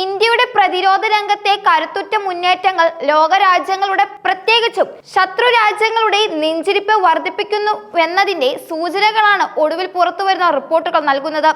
ഇന്ത്യയുടെ പ്രതിരോധ രംഗത്തെ കരുത്തുറ്റ മുന്നേറ്റങ്ങൾ ലോകരാജ്യങ്ങളുടെ പ്രത്യേകിച്ചും ശത്രു രാജ്യങ്ങളുടെ നെഞ്ചിരിപ്പ് വർദ്ധിപ്പിക്കുന്നു എന്നതിന്റെ സൂചനകളാണ് ഒടുവിൽ പുറത്തുവരുന്ന റിപ്പോർട്ടുകൾ നൽകുന്നത്.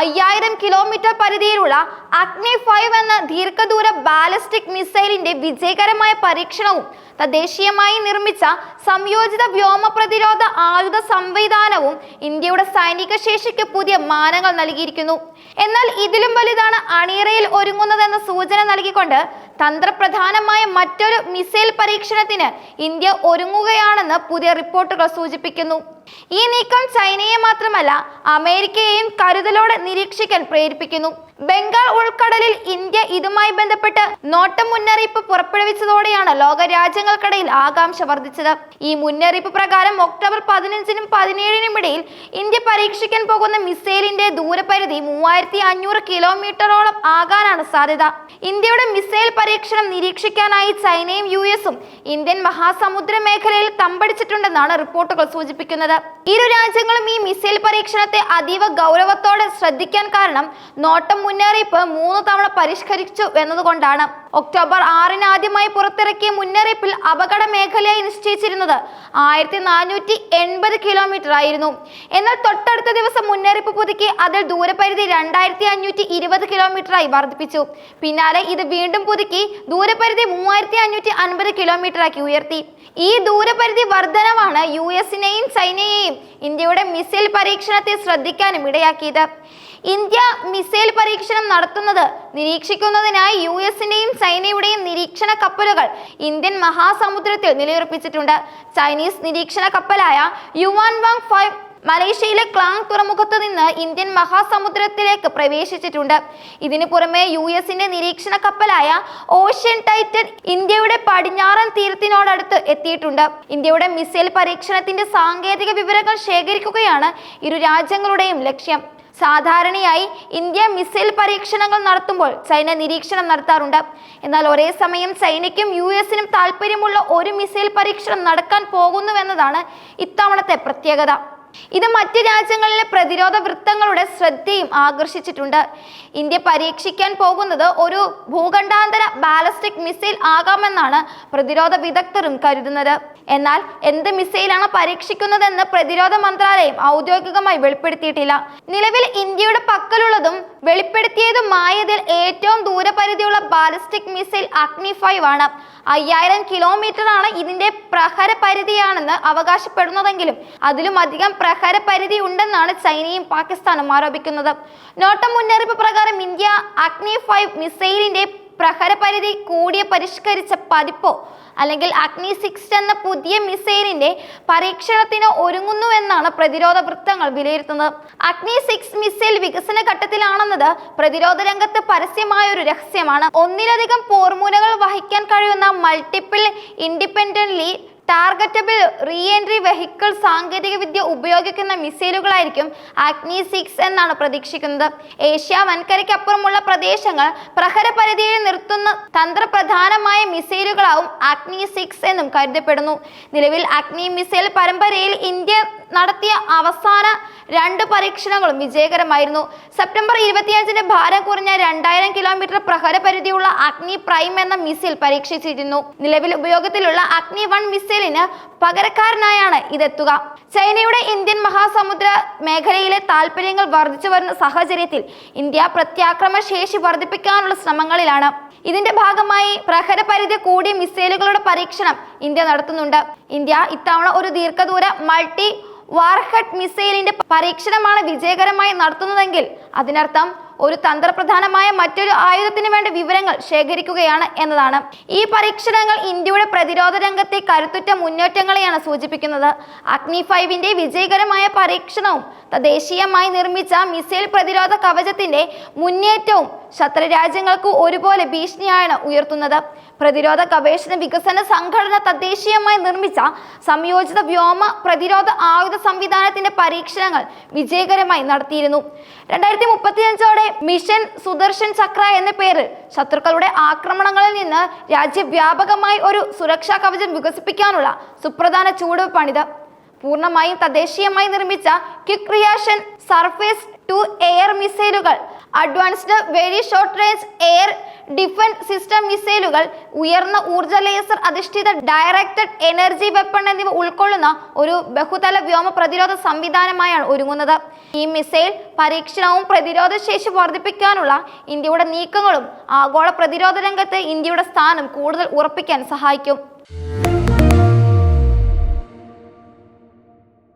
അയ്യായിരം കിലോമീറ്റർ പരിധിയിലുള്ള അഗ്നി ഫൈവ് എന്ന ദീർഘദൂര ബാലിസ്റ്റിക് മിസൈലിന്റെ വിജയകരമായ പരീക്ഷണവും തദ്ദേശീയമായി നിർമ്മിച്ച സംയോജിത വ്യോമ പ്രതിരോധ ആയുധ സംവിധാനവും ഇന്ത്യയുടെ സൈനിക ശേഷിക്ക് പുതിയ മാനങ്ങൾ നൽകിയിരിക്കുന്നു. എന്നാൽ ഇതിലും വലുതാണ് അണിയറയിൽ ഒരുങ്ങുന്നതെന്ന സൂചന നൽകിക്കൊണ്ട് തന്ത്രപ്രധാനമായ മറ്റൊരു മിസൈൽ പരീക്ഷണത്തിന് ഇന്ത്യ ഒരുങ്ങുകയാണെന്ന് പുതിയ റിപ്പോർട്ടുകൾ സൂചിപ്പിക്കുന്നു. ഈ നീക്കം ചൈനയെ മാത്രമല്ല അമേരിക്കയെയും കരുതലോടെ നിരീക്ഷിക്കാൻ പ്രേരിപ്പിക്കുന്നു. ബംഗാൾ ഉൾക്കടലിൽ ഇന്ത്യ ഇതുമായി ബന്ധപ്പെട്ട് നോട്ടം മുന്നറിയിപ്പ് പുറപ്പെടുവിച്ചതോടെയാണ് ലോക രാജ്യങ്ങൾക്കിടയിൽ ആകാംക്ഷ വർദ്ധിച്ചത്. ഈ മുന്നറിയിപ്പ് പ്രകാരം ഒക്ടോബർ പതിനഞ്ചിനും പതിനേഴിനും ഇടയിൽ ഇന്ത്യ പരീക്ഷിക്കാൻ പോകുന്ന മിസൈലിന്റെ ദൂരപരിധി മൂവായിരത്തി അഞ്ഞൂറ് കിലോമീറ്ററോളം ആകാനാണ് സാധ്യത. ഇന്ത്യയുടെ മിസൈൽ പരീക്ഷണം നിരീക്ഷിക്കാനായി ചൈനയും യു ഇന്ത്യൻ മഹാസമുദ്ര മേഖലയിൽ തമ്പടിച്ചിട്ടുണ്ടെന്നാണ് റിപ്പോർട്ടുകൾ സൂചിപ്പിക്കുന്നത്. ഇരു രാജ്യങ്ങളും ഈ മിസൈൽ പരീക്ഷണത്തെ അതീവ ഗൗരവത്തോടെ ശ്രദ്ധിക്കാൻ കാരണം നോട്ടം മുന്നറിയിപ്പ് മൂന്ന് തവണ പരിഷ്കരിച്ചു എന്നതുകൊണ്ടാണ്. ഒക്ടോബർ ആറിന് ആദ്യമായി പുറത്തിറക്കിയ മുന്നറിയിപ്പിൽ അപകട മേഖലയായി നിശ്ചയിച്ചിരുന്നത് ആയിരത്തി നാനൂറ്റി എൺപത് കിലോമീറ്റർ ആയിരുന്നു. എന്നാൽ തൊട്ടടുത്ത ദിവസം മുന്നറിയിപ്പ് പുതുക്കി അതിൽ ദൂരപരിധി രണ്ടായിരത്തി അഞ്ഞൂറ്റി ഇരുപത് കിലോമീറ്ററായി വർദ്ധിപ്പിച്ചു. പിന്നാലെ ഇത് വീണ്ടും പുതുക്കി ദൂരപരിധി മൂവായിരത്തി അഞ്ഞൂറ്റി അൻപത് കിലോമീറ്ററാക്കി ഉയർത്തി. ഈ ദൂരപരിധി വർധനവാണ് യു എസിനെയും ചൈനയെയും ഇന്ത്യയുടെ മിസൈൽ പരീക്ഷണത്തെ ശ്രദ്ധിക്കാനും ഇടയാക്കിയത്. ഇന്ത്യ മിസൈൽ പരീക്ഷണം നടത്തുന്നത് നിരീക്ഷിക്കുന്നതിനായി യു എസിന്റെയും ചൈനയുടെയും നിരീക്ഷണ കപ്പലുകൾ ഇന്ത്യൻ മഹാസമുദ്രത്തിൽ നിലയുറപ്പിച്ചിട്ടുണ്ട്. ചൈനീസ് നിരീക്ഷണ കപ്പലായ യുവാൻ വാങ് ഫൈവ് മലേഷ്യയിലെ ക്ലാങ് തുറമുഖത്ത് നിന്ന് ഇന്ത്യൻ മഹാസമുദ്രത്തിലേക്ക് പ്രവേശിച്ചിട്ടുണ്ട്. ഇതിനു പുറമെ യു എസിന്റെ നിരീക്ഷണ കപ്പലായ ഓഷ്യൻ ടൈറ്റൻ ഇന്ത്യയുടെ പടിഞ്ഞാറൻ തീരത്തിനോടടുത്ത് എത്തിയിട്ടുണ്ട്. ഇന്ത്യയുടെ മിസൈൽ പരീക്ഷണത്തിന്റെ സാങ്കേതിക വിവരങ്ങൾ ശേഖരിക്കുകയാണ് ഇരു രാജ്യങ്ങളുടെയും ലക്ഷ്യം. സാധാരണയായി ഇന്ത്യ മിസൈൽ പരീക്ഷണങ്ങൾ നടത്തുമ്പോൾ ചൈന നിരീക്ഷണം നടത്താറുണ്ട്. എന്നാൽ ഒരേ സമയം ചൈനയ്ക്കും യു എസിനും താല്പര്യമുള്ള ഒരു മിസൈൽ പരീക്ഷണം നടക്കാൻ പോകുന്നുവെന്നതാണ് ഇത്തവണത്തെ പ്രത്യേകത. ഇത് മറ്റ് രാജ്യങ്ങളിലെ പ്രതിരോധ വൃത്തങ്ങളുടെ ശ്രദ്ധയും ആകർഷിച്ചിട്ടുണ്ട്. ഇന്ത്യ പരീക്ഷിക്കാൻ പോകുന്നത് ഒരു ഭൂഖണ്ഡാന്തര ബാലസ്റ്റിക് മിസൈൽ ആകാമെന്നാണ് പ്രതിരോധ വിദഗ്ധരും കരുതുന്നത്. എന്നാൽ എന്ത് മിസൈലാണ് പരീക്ഷിക്കുന്നതെന്ന് പ്രതിരോധ മന്ത്രാലയം ഔദ്യോഗികമായി വെളിപ്പെടുത്തിയിട്ടില്ല. നിലവിൽ ഇന്ത്യയുടെ പക്കലുള്ളതും വെളിപ്പെടുത്തിയതുമായതിൽ ഏറ്റവും ദൂരപരിധിയുള്ള ബാലിസ്റ്റിക് മിസൈൽ അഗ്നി ഫൈവ് ആണ്. അയ്യായിരം കിലോമീറ്റർ ആണ് ഇതിന്റെ പ്രഹര പരിധിയാണെന്ന് അവകാശപ്പെടുന്നതെങ്കിലും അതിലും അധികം പ്രഹര പരിധി ഉണ്ടെന്നാണ് ചൈനയും പാകിസ്ഥാനും ആരോപിക്കുന്നത്. നോട്ടം മുന്നറിയിപ്പ് പ്രകാരം ഇന്ത്യ അഗ്നി ഫൈവ് മിസൈലിന്റെ പ്രഹര പരിധി കൂടിയ പരിഷ്കരിച്ച പതിപ്പോ അല്ലെങ്കിൽ അഗ്നി സിക്സ് എന്ന പുതിയ മിസൈലിന്റെ പരീക്ഷണത്തിന് ഒരുങ്ങുന്നുവെന്നാണ് പ്രതിരോധ വൃത്തങ്ങൾ വിലയിരുത്തുന്നത്. അഗ്നി സിക്സ് മിസൈൽ വികസന ഘട്ടത്തിലാണെന്നത് പ്രതിരോധ രംഗത്ത് പരസ്യമായ ഒരു രഹസ്യമാണ്. ഒന്നിലധികം പോർമൂലകൾ വഹിക്കാൻ കഴിയുന്ന multiple independently targetable re entry vehicle സാങ്കേതിക വിദ്യ ഉപയോഗിക്കുന്ന മിസൈലുകളായിരിക്കും അഗ്നി സിക്സ് എന്നാണ് പ്രതീക്ഷിക്കുന്നത്. ഏഷ്യ വൻകരയ്ക്കപ്പുറമുള്ള പ്രദേശങ്ങൾ പ്രഹരപരിധിയിൽ നിർത്തുന്ന തന്ത്രപ്രധാനമായ മിസൈലുകളാവും അഗ്നി സിക്സ് എന്നും കരുതപ്പെടുന്നു. നിലവിൽ അഗ്നി മിസൈൽ പരമ്പരയിൽ ഇന്ത്യ നടത്തിയ അവസാന രണ്ട് പരീക്ഷണങ്ങളും വിജയകരമായിരുന്നു. സെപ്റ്റംബർ ഇരുപത്തിയഞ്ചിന് ഭാരം കുറഞ്ഞ രണ്ടായിരം കിലോമീറ്റർ പ്രഹര പരിധിയുള്ള അഗ്നി പ്രൈം എന്ന മിസൈൽ പരീക്ഷിച്ചിരുന്നു. നിലവിൽ ഉപയോഗത്തിലുള്ള അഗ്നി വൺ മിസൈലിന് പകരക്കാരനായാണ് ഇതെത്തുക. ചൈനയുടെ ഇന്ത്യൻ മഹാസമുദ്ര മേഖലയിലെ താല്പര്യങ്ങൾ വർദ്ധിച്ചു വരുന്ന സാഹചര്യത്തിൽ ഇന്ത്യ പ്രത്യാക്രമ ശേഷി വർദ്ധിപ്പിക്കാനുള്ള ശ്രമങ്ങളിലാണ്. ഇതിന്റെ ഭാഗമായി പ്രഹരപരിധി കൂടിയ മിസൈലുകളുടെ പരീക്ഷണം ഇന്ത്യ നടത്തുന്നുണ്ട്. ഇന്ത്യ ഇത്തവണ ഒരു ദീർഘദൂര മൾട്ടി വാർഹെഡ് മിസൈലിന്റെ പരീക്ഷണമാണ് വിജയകരമായി നടത്തുന്നതെങ്കിൽ അതിനർത്ഥം ഒരു തന്ത്രപ്രധാനമായ മറ്റൊരു ആയുധത്തിന് വേണ്ട വിവരങ്ങൾ ശേഖരിക്കുകയാണ് എന്നതാണ്. ഈ പരീക്ഷണങ്ങൾ ഇന്ത്യയുടെ പ്രതിരോധ രംഗത്തെ കരുത്തുറ്റ മുന്നേറ്റങ്ങളെയാണ് സൂചിപ്പിക്കുന്നത്. അഗ്നി ഫൈവിന്റെ വിജയകരമായ പരീക്ഷണവും തദ്ദേശീയമായി നിർമ്മിച്ച മിസൈൽ പ്രതിരോധ കവചത്തിന്റെ മുന്നേറ്റവും ശത്രു രാജ്യങ്ങൾക്ക് ഒരുപോലെ ഭീഷണിയാണ് ഉയർത്തുന്നത്. പ്രതിരോധ ഗവേഷണ വികസന സംഘടന തദ്ദേശീയമായി നിർമ്മിച്ച സംയോജിത വ്യോമ പ്രതിരോധ ആയുധ സംവിധാനത്തിന്റെ പരീക്ഷണങ്ങൾ വിജയകരമായി നടത്തിയിരുന്നു. രണ്ടായിരത്തി മുപ്പത്തിയഞ്ചോടെ മിഷൻ സുദർശൻ ചക്ര എന്ന പേരിൽ ശത്രുക്കളുടെ ആക്രമണങ്ങളിൽ നിന്ന് രാജ്യവ്യാപകമായി ഒരു സുരക്ഷാ കവചം വികസിപ്പിക്കാനുള്ള സുപ്രധാന ചുവടുവെപ്പാണിത്. പൂർണമായും തദ്ദേശീയമായി നിർമ്മിച്ച quick reaction surface to air മിസൈലുകൾ advanced very short range air defence system മിസൈലുകൾ ഉയർന്ന ഊർജ ലേസർ അധിഷ്ഠിത ഡയറക്റ്റഡ് എനർജി വെപ്പൺ എന്നിവ ഉൾക്കൊള്ളുന്ന ഒരു ബഹുതല വ്യോമ പ്രതിരോധ സംവിധാനമായാണ് ഒരുങ്ങുന്നത്. ഈ മിസൈൽ പരീക്ഷണവും പ്രതിരോധ ശേഷി വർദ്ധിപ്പിക്കാനുള്ള ഇന്ത്യയുടെ നീക്കങ്ങളും ആഗോള പ്രതിരോധ രംഗത്ത് ഇന്ത്യയുടെ സ്ഥാനം കൂടുതൽ ഉറപ്പിക്കാൻ സഹായിക്കും.